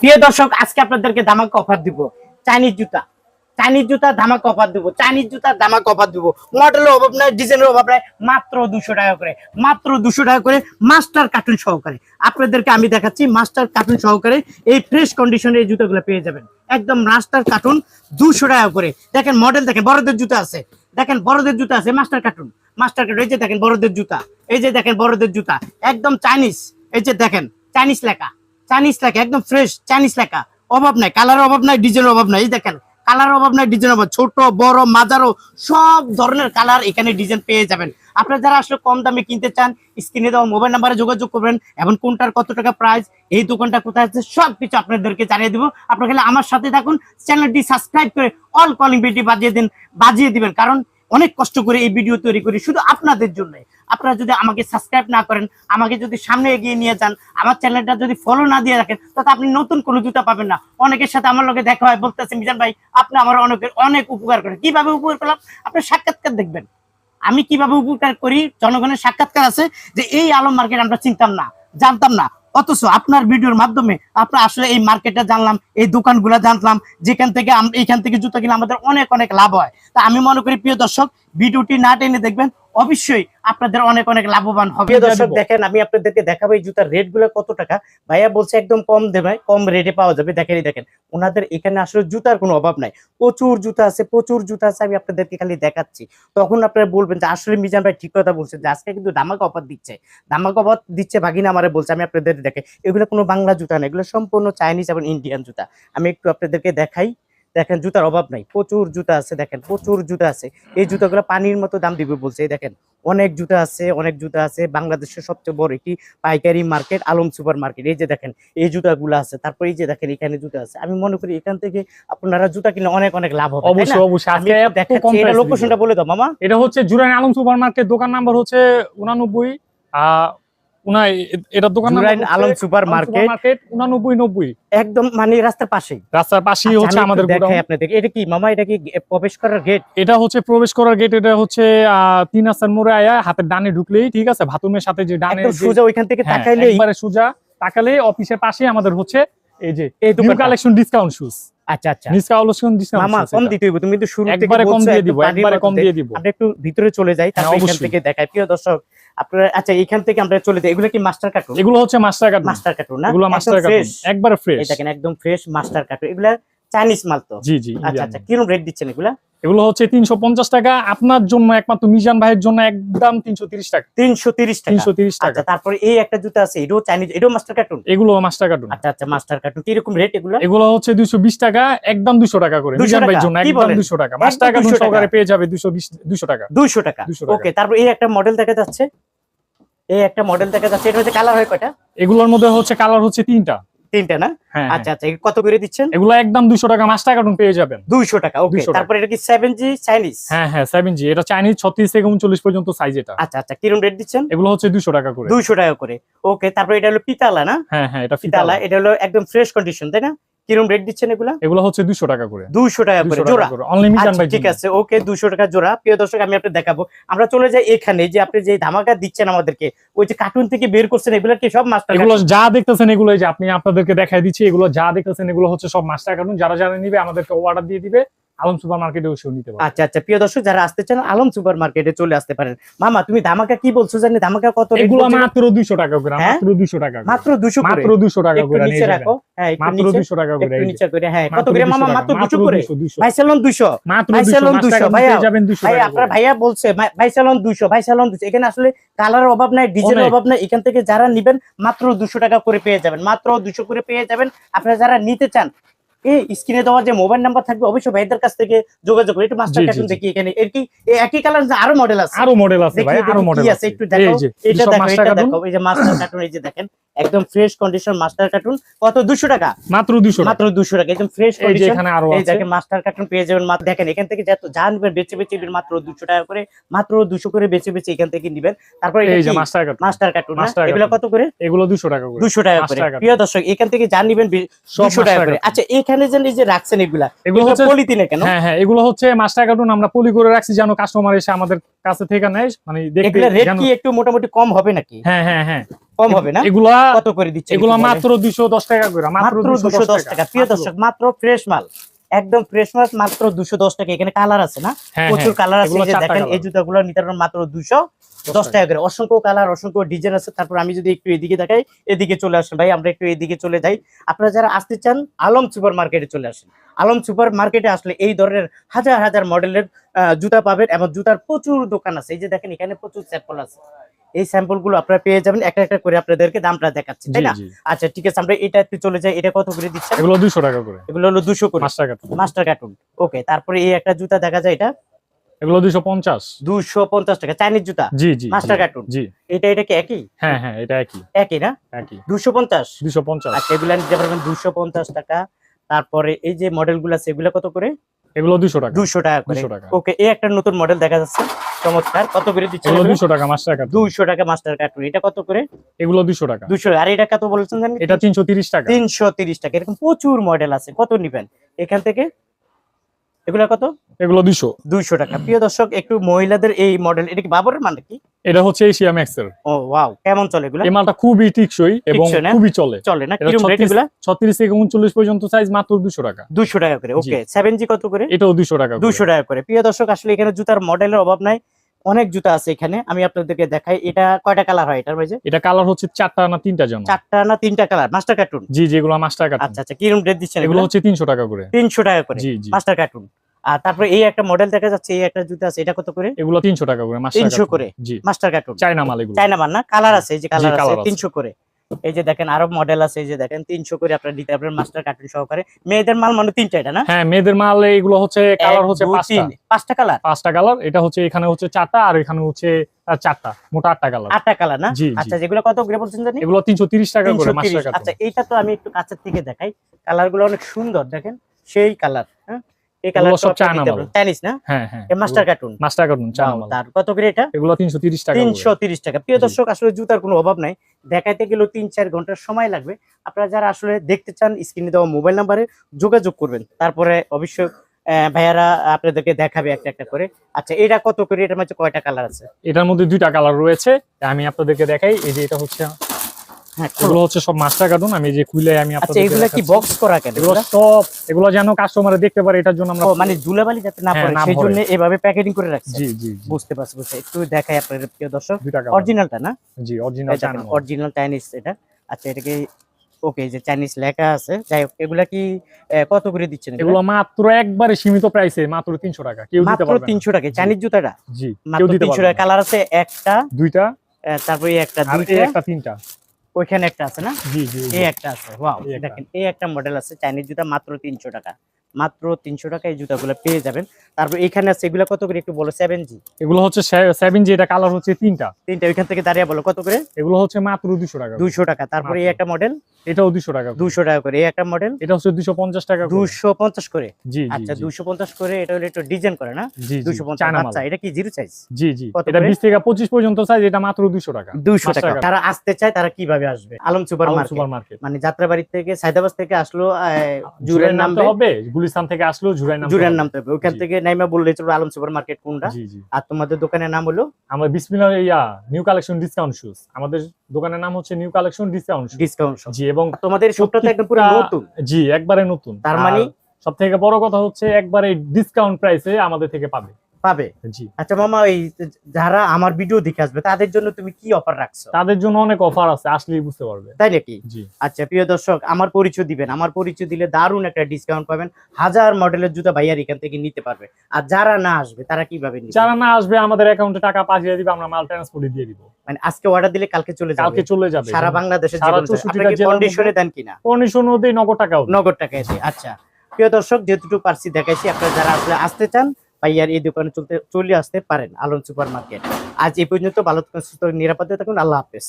প্রিয় দর্শক, আজকে আপনাদেরকে ধামাক অফার দিব। চাইনিজ জুতা। চাইনিজ জুতা ধামাক অফার দিব। চাইনিজ জুতা ধামাক অফার দিব। মডেলের অভাব নাই ডিজাইনের অভাব নাই, মাত্র দুশো টাকা করে। মাত্র দুশো টাকা করে মাস্টার কার্টুন সহকারে। আপনাদেরকে আমি দেখাচ্ছি মাস্টার কার্টুন সহকারে এই ফ্রেশ কন্ডিশনে এই জুতোগুলো পেয়ে যাবেন। একদম মাস্টার কার্টুন দুশো টাকা করে। দেখেন মডেল দেখেন বড়দের জুতা আছে। দেখেন বড়দের জুতা আছে মাস্টার কার্টুন মাস্টার কার্টুন এই যে দেখেন বড়দের জুতা। এই যে দেখেন বড়দের জুতা। একদম চাইনিজ এই যে দেখেন চাইনিজ লেখা। চাইনিজ লেখা, একদম ফ্রেশ চাইনিজ লেখা। অভাব নাই কালার অভাব নাই ডিজাইনের অভাব নাই। দেখেন কালার অভাব নাই ডিজাইন অভাব ছোট, বড়, মাঝারো, সব ধরনের কালার এখানে ডিজাইন পেয়ে যাবেন। আপনারা যারা আসলে কম দামে কিনতে চান স্ক্রিনে দেওয়া মোবাইল নাম্বারে যোগাযোগ করবেন এবং কোনটার কত টাকা প্রাইস এই দোকানটা কোথায় আছে সব কিছু আপনাদেরকে জানিয়ে দিব। আপনারা খালি আমার সাথে থাকুন চ্যানেলটি সাবস্ক্রাইব করে অল কলিং বিটি বাজিয়ে দিন, বাজিয়ে দিবেন। কারণ অনেক কষ্ট করে এই ভিডিও তৈরি করি শুধু আপনাদের জন্য আপনারা যদি আমাকে সাবস্ক্রাইব না করেন, আমাকে যদি সামনে এগিয়ে নিয়ে যান, আমার চ্যানেলটা যদি ফলো না দিয়ে রাখেন তাহলে আপনি নতুন কোনো জুতা পাবেন না। অনেকের সাথে আমার লোকে দেখা হয়, বলতেছে, মিজান ভাই, আপনি আমার অনেকের অনেক উপকার করেন। কীভাবে উপকার করলাম? আপনি সাক্ষাৎকার দেখবেন। আমি কীভাবে উপকার করি? জনগণের সাক্ষাৎকার আছে যে, এই আলম মার্কেট আমরা চিনতাম না, জানতাম না। অথচ আপনার ভিডিওর মাধ্যমে আপনার আসলে এই মার্কেটটা জানলাম, এই দোকানগুলো জানলাম, যেখান থেকে এইখান থেকে জুতো কিনে আমাদের অনেক অনেক লাভ হয়। তা আমি মনে করি, প্রিয় দর্শক ভিডিওটি না টেনে দেখবেন, অবশ্যই আপনাদের অনেক অনেক লাভবান হবে। দর্শক, দেখেন, আমি আপনাদেরকে দেখাবো এই জুতার রেটগুলো কত টাকা। ভাইয়া বলছে একদম কম দেবে কম রেটে পাওয়া যাবে। দেখেনই দেখেন, ওনাদের এখানে আসলে জুতার কোনো অভাব নাই। প্রচুর জুতা আছে, প্রচুর জুতা আছে, আমি আপনাদেরকে খালি দেখাচ্ছি। তখন আপনারা বলবেন যে, আসলে মিজান ভাই ঠিক কথা বলছেন যে, আজকে কিন্তু ধামাকা অফার দিচ্ছে। ধামাকা অফার দিচ্ছে ভাগিনা আমারে বলছে, আমি আপনাদের দেখে, এগুলো কোনো বাংলা জুতা না, এগুলো সম্পূর্ণ চাইনিজ এবং ইন্ডিয়ান জুতা। আমি একটু আপনাদেরকে দেখাই। দেখেন জুতার অভাব নাই। প্রচুর জুতা আছে দেখেন প্রচুর জুতা আছে। এই জুতাগুলো পানির মতো দাম দিবে বলছে এই দেখেন। অনেক জুতা আছে অনেক জুতা আছে। বাংলাদেশের সবচেয়ে বড় একটি পাইকারি মার্কেট আলম সুপার মার্কেট। এই যে দেখেন এই জুতাগুলো আছে। তারপর এই যে দেখেন এখানে জুতা আছে। আমি মনে করি এখান থেকে আপনারা জুতা কিনলে অনেক অনেক লাভ হবে অবশ্যই অবশ্যই। লোকেশনটা বলে দাও মামা। এটা হচ্ছে জুরাইন আলম সুপার মার্কেট দোকান নাম্বার হচ্ছে উনানব্বই আহ উনা এ- দোকান আলম সুপার মার্কেট মার্কেট উনানব্বই নব্বই। একদম মানে রাস্তার পাশেই। রাস্তার পাশেই হচ্ছে আমাদের একটু দেখাই গোডাউন এটা কি মামা এটা কি প্রবেশ করার গেট এটা হচ্ছে প্রবেশ করার গেট এটা হচ্ছে তিন রাস্তার মোড়ে আয়া হাতের ডানে ঢুকলেই ঠিক আছে? ভাতুমের সাথে যে ডানে সোজা ওইখান থেকে হ্যাঁ, একবারে সোজা তাকালে অফিসের পাশে আমাদের হচ্ছে এই যে এই কালেকশন ডিসকাউন্ট শুজ আচ্ছা আচ্ছা। ডিসকাউন্ট মামা কম দিতে হইব তুমি কিন্তু শুরু থেকে একবারে কম দিয়ে দিব একবারে কম দিয়ে দিব। আমরা একটু ভিতরে চলে যাই তারপর এখান থেকে দেখাই। প্রিয় দর্শক আপনারা আচ্ছা এখান থেকে আমরা চলে যাই। এগুলো কি মাস্টার কার্টুন এগুলো হচ্ছে মাস্টার কার্টুন মাস্টার কার্টুন না? এগুলো মাস্টার কার্টুন একবার ফ্রেশ দেখেন একদম ফ্রেশ মাস্টার কার্টুন এগুলা চাইনিজ মাল তো? জি জি আচ্ছা আচ্ছা কীরকম রেট দিচ্ছেন এগুলা? এগুলো হচ্ছে তিনশো পঞ্চাশ টাকা আপনার জন্য একমাত্র মিজান ভাইয়ের জন্য একদম তিনশো তিরিশ টাকা। তিনশো তিরিশ টাকা? তিনশো তিরিশ টাকা। আচ্ছা তারপরে এই একটা জুতা আছে এটাও চাইনিজ এটাও মাস্টার কার্টুন এগুলো মাস্টার কার্টুন আচ্ছা আচ্ছা মাস্টার কার্টুন কীরকম রেট এগুলো? এগুলো হচ্ছে দুইশো বিশ টাকা একদম দুশো টাকা করে। মিজান ভাইয়ের জন্য একদম? দুশো টাকা। মাস্টার কার্টুন 200 টাকা? সহকারে পেয়ে যাবে দুশো বিশ দুশো টাকা। দুইশো টাকা? 200 টাকা। ওকে তারপর এই একটা মডেল দেখা যাচ্ছে। এই একটা মডেল দেখা যাচ্ছে এটা হচ্ছে কালার হয় কয়টা? এগুলোর মধ্যে হচ্ছে কালার হচ্ছে তিনটা। তিনটা না? হ্যাঁ আচ্ছা আচ্ছা কত করে দিচ্ছেন? এগুলো একদম 200 টাকা মাস্টার কার্টুন পেয়ে যাবেন। দুইশো টাকা ওকে 200 তারপর এটা কি সেভেন জি চাইনিজ হ্যাঁ হ্যাঁ সেভেন জি এটা চাইনিজ ছত্রিশ থেকে উনচল্লিশ পর্যন্ত সাইজ এটা। আচ্ছা আচ্ছা কিরম রেট দিচ্ছেন? এগুলো হচ্ছে 200 টাকা করে। দুইশো টাকা করে ওকে তারপর এটা হলো পিতালা না? হ্যাঁ হ্যাঁ এটা পিতালা এটা হলো একদম ফ্রেশ কন্ডিশন তাই না? কিরম রেট দিচ্ছেন এগুলা? এগুলো হচ্ছে দুশো টাকা করে। দুইশো টাকা করে জোড়া। মিজান আচ্ছা, ভাই ঠিক আছে ওকে দুশো টাকা জোড়া। প্রিয় দর্শক আমি আপনাকে দেখাবো। আমরা চলে যাই এখানে যে আপনি যে ধামাকা দিচ্ছেন আমাদেরকে ওই যে কার্টুন থেকে বের করছেন এগুলো কি সব মাস্টার এগুলো যা দেখতেছেন এগুলো এই যে আপনি আপনাদেরকে দেখাই দিচ্ছি এগুলো যা দেখতেছেন এগুলো হচ্ছে সব মাস্টার কার্টুন যারা যারা নিবে আমাদেরকে অর্ডার দিয়ে দিবে। আলম সুপার মার্কেটে বসেও নিতে পারবে। আচ্ছা আচ্ছা প্রিয় দর্শক যারা আসতে চান আলম সুপার মার্কেটে চলে আসতে পারেন। মামা তুমি ধামাকা কি বলছো জানি ধামাকা কত এগুলো মাত্র দুইশো টাকা করে হ্যাঁ? মাত্র দুইশো টাকা মাত্র দুশো করে? মাত্র দুইশো টাকা করে নিচে রাখো। হ্যাঁ মাত্র নিচে দুইশো টাকা করে একটু নিচে করে হ্যাঁ কত করে মামা? মাত্র দুশো করে। 200, 200 ভাই সেলন দুশো মাত্র 200 সেলন 200 কার্টুন ভাইয়া, যাবেন 200 ভাই আপনার ভাইয়া বলছে ভাই- ভাই সেলন দুশো ভাই সেলন দুশো এখানে আসলে কালারের অভাব নাই ডিজাইনের অভাব নাই। এখান থেকে যারা নিবেন মাত্র দুশো টাকা করে পেয়ে যাবেন। মাত্র দুশো করে পেয়ে যাবেন। আপনারা যারা নিতে চান এই স্ক্রিনে দেওয়া যে মোবাইল নাম্বার থাকবে অবশ্যই ভাইদের কাছ থেকে যোগাযোগ করে। একটু মাস্টার কার্টুন দেখি এখানে। এর কি? একই কালার আরও মডেল আছে। আরও মডেল আছে ভাই আরও মডেল আছে আছে। একটু দেখো এটা দেখো এটা দেখো। এই যে মাস্টার কার্টুন এই যে দেখেন। একদম ফ্রেশ কন্ডিশন মাস্টার কার্টুন কত? দুশো টাকা। মাত্র 200 টাকা। মাত্র দুশো টাকা। একদম ফ্রেশ কন্ডিশন এখানে আরও এই আছে। দেখেন মাস্টার কার্টুন পেয়ে যাবেন মাত্র দেখেন এখান থেকে যত যা নেবেন বেচে বেচে নেবেন মাত্র দুশো টাকা করে। মাত্র দুশো করে বেচে বেচে এখান থেকে নিবেন। তারপর এই যে মাস্টার কার্টুন মাস্টার কার্টুন এগুলো কত করে? এগুলো 200 টাকা করে। দুশো টাকা করে। প্রিয় দর্শক এখান থেকে যা নিবেন দুশো টাকা করে। আচ্ছা এখানে যে এই যে রাখছেন এগুলা এগুলো হচ্ছে পলিথিনে কেন? হ্যাঁ হ্যাঁ এগুলো হচ্ছে মাস্টার কার্টুন আমরা পলি করে রাখছি যেন কাস্টমার এসে আমাদের কাছে থেকে নেয়। মানে দেখতে রেট কি একটু মোটামুটি কম হবে নাকি? হ্যাঁ হ্যাঁ হ্যাঁ। কম হবে না? এগুলা কত করে দিচ্ছে এগুলা মাত্র দুইশো দশ টাকা করে মাত্র দুশো দশ টাকা প্রিয় দর্শক মাত্র ফ্রেশ মাল। একদম ফ্রেশ মাল মাত্র দুশো দশ টাকা। এখানে কালার আছে না? হ্যাঁ, প্রচুর হ্যাঁ, কালার আছে এই দেখেন এই জুতাগুলো নিতে পারবেন মাত্র টাকা করে। অসংখ্য কালার অসংখ্য ডিজাইন আছে। তারপর আমি যদি একটু এদিকে দেখাই এদিকে চলে আসেন ভাই আমরা একটু এদিকে চলে যাই। আপনারা যারা আসতে চান আলম সুপার মার্কেটে চলে আসেন। আলম সুপার মার্কেটে আসলে এই ধরনের হাজার হাজার মডেলের জুতা পাবেন এবং জুতার প্রচুর দোকান আছে। এই যে দেখেন এখানে প্রচুর স্যাম্পল আছে। এই স্যাম্পলগুলো আপনারা পেয়ে যাবেন। একটা একটা করে আপনাদেরকে দামটা দেখাচ্ছি তাই না? আচ্ছা ঠিক আছে আমরা এটা এটাতে চলে যাই। এটা কত করে দিচ্ছেন? এগুলো দুইশো টাকা করে। এগুলো হলো দুশো করে। পাঁচ টাকা মাস্টার কার্টুন। ওকে তারপরে এই একটা জুতা দেখা যায় এটা? এগুলো দুইশো পঞ্চাশ। দুশো পঞ্চাশ টাকা চাইনিজ জুতা? জি জি মাস্টার কার্টুন। জি। এটা এটা কি একই? হ্যাঁ হ্যাঁ এটা একই। একই না? একই। দুশো পঞ্চাশ? দুইশো পঞ্চাশ। আচ্ছা এগুলা নিতে পারবেন দুশো পঞ্চাশ টাকা। তারপরে এই যে মডেলগুলো আছে এগুলা কত করে? এগুলো দুইশো টাকা। দুশো টাকা করে। 200 টাকা। ওকে এই একটা নতুন মডেল দেখা যাচ্ছে। চমৎকার। কত করে দিচ্ছে এগুলো দুইশো টাকা মাস্টার টাকা দুইশো টাকা মাস্টার কার্টুন এটা কত করে? এগুলো দুইশো টাকা। 200 আর এটা কত বলেছেন জানেন এটা তিনশো তিরিশ টাকা। তিনশো তিরিশ টাকা। এরকম প্রচুর মডেল আছে। কত নিবেন? এখান থেকে এগুলা কত? এগুলো দুইশো। দুইশো টাকা। প্রিয় দর্শক একটু মহিলাদের এই মডেল এটা কি বাবরের কি এটা হচ্ছে এশিয়া ও ওয়াও কেমন চলে এগুলো? এই মালটা খুবই টিকসই এবং খুবই চলে। চলে না? কীরকম রেট 36 ছত্রিশ থেকে উনচল্লিশ পর্যন্ত সাইজ মাত্র দুশো টাকা। দুশো টাকা করে ওকে কত করে? এটাও টাকা করে। দুশো টাকা করে। প্রিয় দর্শক আসলে এখানে জুতার মডেলের অভাব নাই। অনেক জুতা আছে এখানে আমি আপনাদেরকে দেখাই এটা কয়টা কালার হয় এটার ভাইজে এটা কালার হচ্ছে চারটা না তিনটা জন চারটা না তিনটা কালার মাস্টার কার্টুন জি জি এগুলো মাস্টার কার্টুন আচ্ছা আচ্ছা কিরম রেট দিচ্ছেন এগুলো হচ্ছে তিনশো টাকা করে। তিনশো টাকা করে জি জি। মাস্টার কার্টুন আর তারপরে এই একটা মডেল দেখা যাচ্ছে এই একটা জুতা আছে এটা কত করে? এগুলো তিনশো টাকা করে মাস্টার 300 করে? জি। মাস্টার কার্টুন চায়না মাল এগুলো। চাইনা মাল না? কালার আছে এই যে কালার আছে colour আছে। তিনশো করে। এই যে দেখেন আরও মডেল আছে এই যে দেখেন তিনশো করে আপনার দিতে পারবেন মাস্টার কার্টুন সহকারে। মেয়েদের মাল মানে তিনটা এটা না? হ্যাঁ মেয়েদের মাল এইগুলো হচ্ছে কালার হচ্ছে পাঁচটা। কালার পাঁচটা কালার এটা হচ্ছে এখানে হচ্ছে চারটা আর এখানে হচ্ছে চারটা মোটা আটটা কালার আটটা কালার না। আচ্ছা যেগুলো কত করে বলছেন জানি? এগুলো তিনশো তিরিশ টাকা করে আচ্ছা এইটা তো আমি একটু কাছের থেকে দেখাই। কালারগুলো অনেক সুন্দর দেখেন। সেই কালার হ্যাঁ? এই কালার সব চায়না মাল। চাইনিজ না? হ্যাঁ হ্যাঁ। Master carton master carton China মাল তার কত করে এটা? এগুলো তিনশো তিরিশ টাকা প্রিয় দর্শক আসলে জুতার কোনো অভাব নাই। দেখাইতে ঘণ্টার সময় লাগবে। আপনারা যারা আসলে দেখতে চান স্ক্রিনে দেওয়া মোবাইল নাম্বারে যোগাযোগ করবেন। তারপরে অবশ্যই ভাইয়ারা আপনাদেরকে দেখাবে একটা একটা করে। আচ্ছা এটা কত করে? এটার মধ্যে কয়টা কালার আছে? এটার মধ্যে দুইটা কালার রয়েছে। আমি আপনাদেরকে দেখাই। এই যে এটা হচ্ছে এগুলো হচ্ছে সব মাস্টার কার্টুন আমি যে খুলে আমি আচ্ছা আপনাদেরকে কি বক্স করা কেন এগুলো সব এগুলো যেন কাস্টমারে দেখতে পারে এটার জন্য আমরা মানে ধুলাবালি যাতে না হ্যাঁ, পড়ে সেই জন্য এভাবে প্যাকেটিং করে রাখছে? জি জি জি। বুঝতে পারছি বুঝতে একটু দেখাই আপনাদের প্রিয় দর্শক। দুইটা অরিজিনালটা না? জি অরিজিনাল চায়না অরিজিনাল চাইনিজ এটা। আচ্ছা এটাকে ওকে যে চাইনিজ লেখা আছে। যাই হোক এগুলা কি কত করে দিচ্ছেন এগুলো? মাত্র একবারে সীমিত প্রাইসে মাত্র তিনশো টাকা কেউ দিতে মাত্র পারবে না। তিনশো টাকা চাইনিজ জুতাটা? জি কেউ দিতে তিনশো পারবে টাকা। কালার আছে একটা দুইটা তারপরে একটা দুইটা। একটা তিনটা। ওইখানে একটা আছে না? জি জি। এই একটা আছে ওয়াও। দেখেন এই একটা মডেল আছে চাইনিজ জুতা মাত্র তিনশো টাকা। মাত্র তিনশো টাকা এই জুতাগুলো পেয়ে যাবেন। তারপর এখানে আছে এগুলা কত করে একটু বলো সেভেন জি এগুলো হচ্ছে সেভেন জি এটা কালার হচ্ছে তিনটা। তিনটা ওইখান থেকে দাঁড়িয়ে বলো কত করে? এগুলো হচ্ছে মাত্র দুশো টাকা। দুইশো টাকা। তারপরে এই একটা মডেল এটাও দুশো টাকা। দুশো টাকা করে। এই একটা মডেল এটা হচ্ছে দুশো পঞ্চাশ টাকা দুশো পঞ্চাশ করে? জি আচ্ছা দুশো পঞ্চাশ করে এটা হলে একটু ডিজাইন করে না? দুশো পঞ্চাশ। আচ্ছা এটা কি জিরো সাইজ জি জি। এটা বিশ থেকে পঁচিশ পর্যন্ত সাইজ এটা মাত্র দুশো টাকা। দুইশো পাঁচ টাকা। তারা আসতে চায় তারা কীভাবে আসবে? Alam super market super market মানে যাত্রাবাড়ি থেকে সাইদাবাস থেকে আসলো জুরের নামবে। হবে গুলিস্তান থেকে আসলেও জুরাই নাম জুরের নামতে হবে। ওখান থেকে নাইমা বললে চলো আলম সুপার মার্কেট কোনটা? জি জি। আর তোমাদের দোকানের নাম হলো? আমার বিসমিল্লাহ ইয়া নিউ কালেকশন ডিসকাউন্ট শুজ আমাদের দোকানের নাম হচ্ছে নিউ কালেকশন ডিসকাউন্ট ডিসকাউন্ট জি এবং তোমাদের শপটা তো একদম পুরো নতুন। জি একবারে নতুন। তার মানে? সব থেকে বড় কথা হচ্ছে একবারে ডিসকাউন্ট প্রাইসে আমাদের থেকে পাবে। পাবে। আচ্ছা মামা এই যারা আমার ভিডিও দেখে আসবে তাদের জন্য তুমি কি অফার রাখছো? তাদের জন্য অনেক অফার আছে আসলেই বুঝতে পারবে। তাই নাকি? আচ্ছা প্রিয় দর্শক আমার পরিচয় দিবেন। আমার পরিচয় দিলে দারুণ একটা ডিসকাউন্ট পাবেন। হাজার মডেলের জুতা ভাইয়ার এখান থেকে নিতে পারবে। আর যারা না আসবে তারা কীভাবে যারা না আসবে আমাদের অ্যাকাউন্টে টাকা পাঠিয়ে দিবে আমরা মাল ট্রান্সপোর্টে দিয়ে দিব। মানে আজকে অর্ডার দিলে কালকে চলে যাবে। কালকে চলে যাবে। সারা বাংলাদেশে সারা 64টা কন্ডিশনে দেন কিনা? কন্ডিশনও দেই নগদ টাকাও। নগদ টাকা এসে আচ্ছা। প্রিয় দর্শক যেটুকু পারছি দেখাইছি আপনারা যারা আসলে আসতে চান ভাইয়ার এই দোকানে চলতে, চলে আসতে পারেন আলম সুপার মার্কেট আজ এই পর্যন্ত ভালো থাকুন, সুস্থ নিরাপদে থাকুন, আল্লাহ হাফেজ।